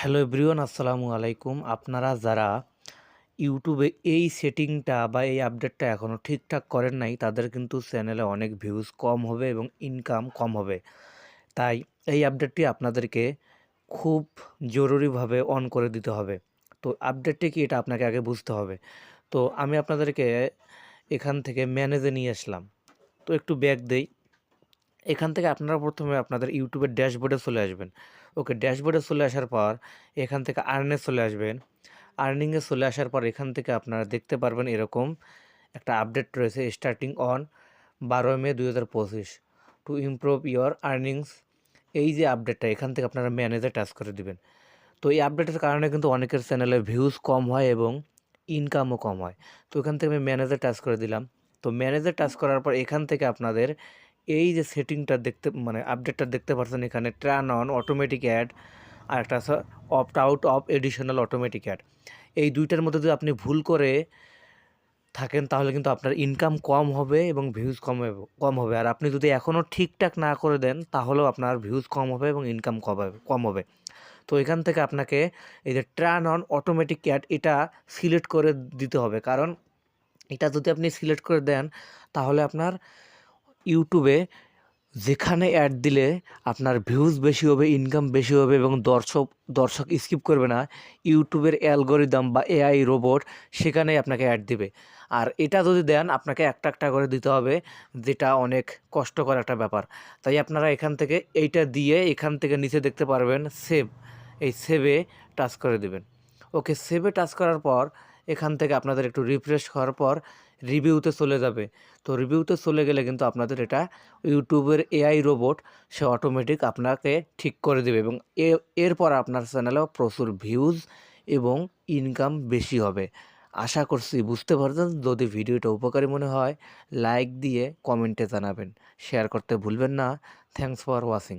Hello everyone, আসসালামু আলাইকুম। আপনারা যারা ইউটিউবে এই সেটিংটা বা এই আপডেটটা এখনও ঠিকঠাক করেন নাই, তাদের কিন্তু চ্যানেলে অনেক ভিউজ কম হবে এবং ইনকাম কম হবে। তাই এই আপডেটটি আপনাদেরকে খুব জরুরিভাবে অন করে দিতে হবে। তো আপডেটটি কি এটা আপনাকে আগে বুঝতে হবে। তো আমি আপনাদেরকে এখান থেকে ম্যানেজে নিয়ে আসলাম। তো একটু ব্যাক দেই। এখান থেকে আপনারা প্রথমে আপনাদের ইউটিউবের ড্যাশবোর্ডে চলে আসবেন। ওকে ড্যাশবোর্ডে চলে আসার পর এখান থেকে আর্নে চলে আসবেন। আর্নিংয়ে চলে আসার পর এখান থেকে আপনারা দেখতে পারবেন এরকম একটা আপডেট রয়েছে স্টার্টিং অন বারোই মে দুই হাজার পঁচিশ। টু ইমপ্রুভ ইয়োর আর্নিংস এই যে আপডেটটা এখান থেকে আপনারা ম্যানেজে টাচ করে দিবেন। তো এই আপডেটের কারণে কিন্তু অনেকের চ্যানেলে ভিউজ কম হয় এবং ইনকামও কম হয়। তো এখান থেকে আমি ম্যানেজে টাচ করে দিলাম। তো ম্যানেজে টাচ করার পর এখান থেকে আপনাদের এই যে সেটিংটা দেখতে মানে আপডেটটা দেখতে পাচ্ছেন এখানে, ট্রান অন অটোমেটিক অ্যাড আর একটা আছে opt out of additional automatic add এই দুইটার মধ্যে যদি আপনি ভুল করে থাকেন, তাহলে কিন্তু আপনার ইনকাম কম হবে এবং ভিউজ কম কম হবে। আর আপনি যদি এখনও ঠিকঠাক না করে দেন, তাহলেও আপনার ভিউজ কম হবে এবং ইনকাম কম হবে কম হবে। তো এখান থেকে আপনাকে এই যে ট্রান অন অটোমেটিক অ্যাড এটা সিলেক্ট করে দিতে হবে। কারণ এটা যদি আপনি সিলেক্ট করে দেন, তাহলে আপনার ইউটিউবে যেখানে অ্যাড দিলে আপনার ভিউজ বেশি হবে ইনকাম বেশি হবে এবং দর্শক দর্শক স্কিপ করবে না, ইউটিউবের অ্যালগোরিদম বা এআই রোবট সেখানেই আপনাকে অ্যাড দিবে। আর এটা যদি দেন, আপনাকে একটা একটা করে দিতে হবে, যেটা অনেক কষ্টকর একটা ব্যাপার। তাই আপনারা এখান থেকে এইটা দিয়ে এখান থেকে নিচে দেখতে পারবেন সেভ এই সেভে টাচ করে দেবেন। ওকে সেভে টাচ করার পর এখান থেকে আপনাদের একটু রিফ্রেশ হওয়ার পর রিভিউতে চলে যাবে। তো রিভিউতে চলে গেলে কিন্তু আপনাদের এটা ইউটিউবের এআই রোবট সে অটোমেটিক আপনাকে ঠিক করে দেবে এবং এরপর আপনার চ্যানেলেও প্রচুর ভিউজ এবং ইনকাম বেশি হবে। আশা করছি বুঝতে পারছেন, যদি ভিডিওটা উপকারী মনে হয় লাইক দিয়ে কমেন্টে জানাবেন। শেয়ার করতে ভুলবেন না। Thanks for watching